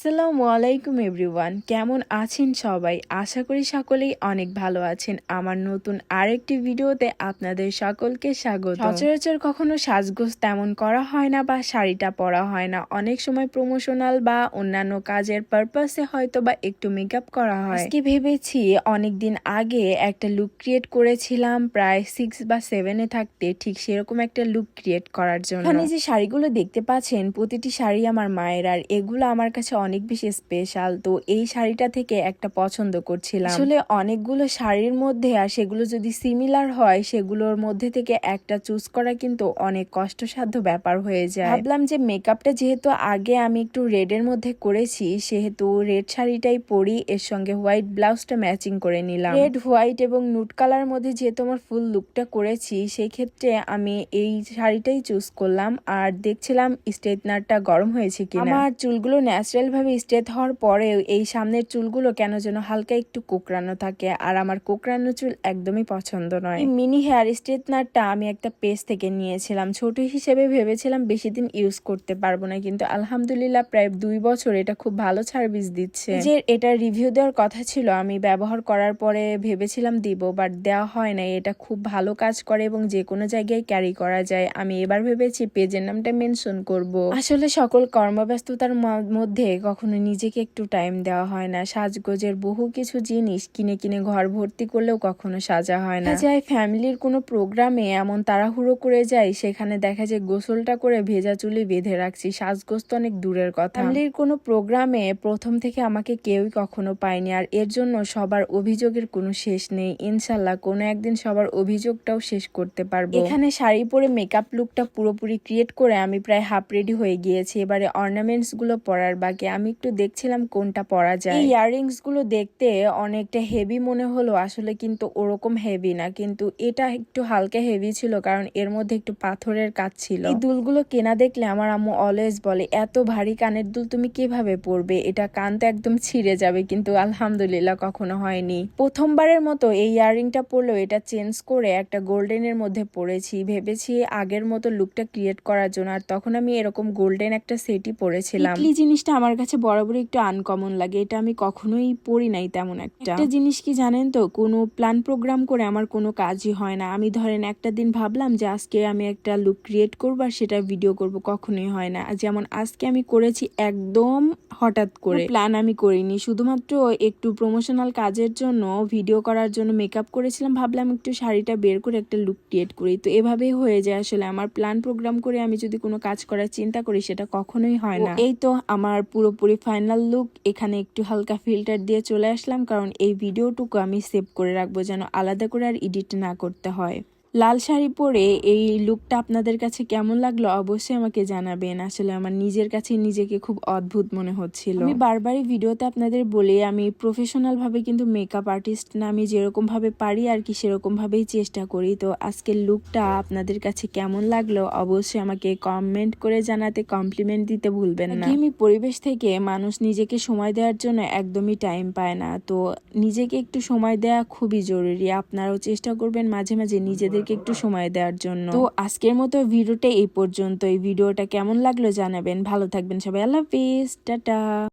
আসসালামু আলাইকুম এভরিওয়ান। কেমন আছেন সবাই? আশা করি সকলেই অনেক ভালো আছেন। আমার নতুন আরেকটি ভিডিওতে আপনাদের সকলকে স্বাগত। সচরাচর কখনো সাজগোজ তেমন করা হয় না বা শাড়িটা পরা হয় না। অনেক সময় প্রমোশনাল বা অন্যান্য কাজের পারপাসে হয়তো বা একটু মেকআপ করা হয়। আজকে ভেবেছি অনেক দিন আগে একটা লুক ক্রিয়েট করেছিলাম। প্রায় সিক্স বা সেভেনে থাকতে ঠিক সেরকম একটা লুক ক্রিয়েট করার জন্য। এখানে যে শাড়িগুলো দেখতে পাচ্ছেন, প্রতিটি শাড়ি আমার মায়ের। আর এগুলো আমার কাছে অনেক বেশি স্পেশাল তো এই শাড়িটা থেকে একটা পছন্দ করছিলাম। আসলে অনেকগুলো শাড়ির মধ্যে আর সেগুলো যদি সিমিলার হয় সেগুলোর মধ্যে থেকে একটা চুজ করা কিন্তু অনেক কষ্টসাধ্য ব্যাপার হয়ে যায়। ভাবলাম যে মেকআপটা যেহেতু আগে আমি একটু রেডের মধ্যে করেছি সেহেতু রেড শাড়িটাই পরি এর সঙ্গে হোয়াইট ব্লাউজটা ম্যাচিং করে নিলাম। রেড হোয়াইট এবং নুট কালার মধ্যে যেহেতু আমার ফুল লুকটা করেছি সেই ক্ষেত্রে আমি এই শাড়িটাই চুজ করলাম। আর দেখছিলাম স্ট্রেটনারটা গরম হয়েছে কিনা। আমার চুলগুলো ন্যাচারাল ভাবে স্ট্রেট হওয়ার পরেও এই সামনের চুলগুলো কেন যেন হালকা একটু কোকড়ানো থাকে আর আমার কোকড়ানো চুল একদমই পছন্দ নয়। মিনি হেয়ার স্ট্রেটনারটা আমি একটা পেজ থেকে নিয়েছিলাম। ছোট হিসেবে ভেবেছিলাম বেশি দিন ইউজ করতে পারব না, কিন্তু আলহামদুলিল্লাহ প্রায় দুই বছর এটা খুব ভালো সার্ভিস দিচ্ছে। যে এটা রিভিউ দেওয়ার কথা ছিল, আমি ব্যবহার করার পরে ভেবেছিলাম দিব, বাট দেওয়া হয় না এটা খুব ভালো কাজ করে এবং যে কোনো জায়গায় ক্যারি করা যায়। আমি এবার ভেবেছি পেজের নামটা মেনশন করব। আসলে সকল কর্মব্যস্ততার মধ্যে কখনো নিজেকে একটু টাইম দেওয়া হয় না। সাজগোজের বহু কিছু জিনিস কিনে কিনে ঘর ভর্তি করলেও কখনো সাজা হয় না। যায় ফ্যামিলির কোনো প্রোগ্রামে এমন তাড়াহুড়ো করে যাই সেখানে দেখা যায় গোসলটা করে ভেজা চুলি বেঁধে রাখছি। সাজগোজ তো অনেক দূরের কথা। ফ্যামিলির কোনো প্রোগ্রামে প্রথম থেকে আমাকে কেউই কখনো পায়নি আর এর জন্য সবার অভিযোগের কোনো শেষ নেই। ইনশাল্লাহ কোনো একদিন সবার অভিযোগটাও শেষ করতে পারব। এখানে শাড়ি পরে মেকআপ লুকটা পুরোপুরি ক্রিয়েট করে আমি প্রায় হাফ রেডি হয়ে গিয়েছি। এবারে অর্নামেন্টসগুলো পরার বাকি। আমি একটু দেখছিলাম কোনটা পরা যায়। এই ইয়াররিংসগুলো দেখতে অনেকটা হেভি মনে হলো আসলে কিন্তু ওরকম হেভি না কিন্তু এটা একটু হালকা হেভি ছিল কারণ এর মধ্যে একটু পাথরের কাজ ছিল। এই দুলগুলো কেনা দেখলে আমার আম্মু অলওয়েজ বলে এত ভারী কানের দুল তুমি কীভাবে পরবে? এটা কান তো একদম ছিঁড়ে যাবে কিন্তু আলহামদুলিল্লাহ কখনো হয়নি। প্রথমবারের মতো এই ইয়াররিংটা পরলেও এটা চেঞ্জ করে একটা গোল্ডেনের মধ্যে পরেছি। ভেবেছি আগের মতো লুকটা ক্রিয়েট করার জন্য আর তখন আমি এরকম গোল্ডেন একটা সেটই পরেছিলাম। এই জিনিসটা আমার কাছে বরাবরই একটু আনকমন লাগে এটা আমি কখনোই পড়ি নাই তেমন একটা। একটা জিনিস কি জানেন তো কোনো প্ল্যান প্রোগ্রাম করে আমার কোনো কাজই হয় না। আমি ধরেন একটা দিন ভাবলাম যে আজকে আমি একটা লুক ক্রিয়েট করব আর সেটা ভিডিও করব কখনোই হয় না। যেমন আজকে আমি করেছি একদম হঠাৎ করে। প্ল্যান আমি করিনি শুধুমাত্র একটু প্রমোশনাল কাজের জন্য ভিডিও করার জন্য মেকআপ করেছিলাম ভাবলাম একটু শাড়িটা বের করে একটা লুক ক্রিয়েট করি। তো এভাবেই হয়ে যায় আসলে। আমার প্ল্যান প্রোগ্রাম করে আমি যদি কোনো কাজ করার চিন্তা করি সেটা কখনোই হয় না। এই তো আমার পুরোপুরি ফাইনাল লুক এখানে একটু হালকা ফিল্টার দিয়ে চলে আসলাম, কারণ এই ভিডিওটুকু আমি সেভ করে রাখব যেন আলাদা করে আর এডিট না করতে হয়। লাল শাড়ি পরে এই লুকটা আপনাদের কাছে কেমন লাগল অবশ্যই আমাকে জানাবেন। আসলে আমার নিজের কাছে নিজেকে খুব অদ্ভুত মনে হচ্ছিল। আমি বারবারই ভিডিওতে আপনাদের বলি, আমি প্রফেশনাল ভাবে কিন্তু মেকআপ আর্টিস্ট না, আমি যেরকম ভাবে পারি আর কি সেরকম ভাবেই চেষ্টা করি। তো আজকের লুকটা আপনাদের কাছে কেমন লাগল অবশ্যই আমাকে কমেন্ট করে জানাতে কমপ্লিমেন্ট দিতে ভুলবেন না। আমি পরিবেশ থেকে মানুষ নিজেকে সময় দেওয়ার জন্য একদমই টাইম পায় না। তো নিজেকে একটু সময় দেওয়া খুবই জরুরি। আপনারাও চেষ্টা করবেন মাঝে মাঝে নিজেদেরকে একটু সময় দেওয়ার জন্য। তো আজকের মতো ভিডিওটা এই পর্যন্ত এই ভিডিওটা কেমন লাগল জানাবেন। ভালো থাকবেন সবাই। আল্লাহ হাফিজ। টাটা।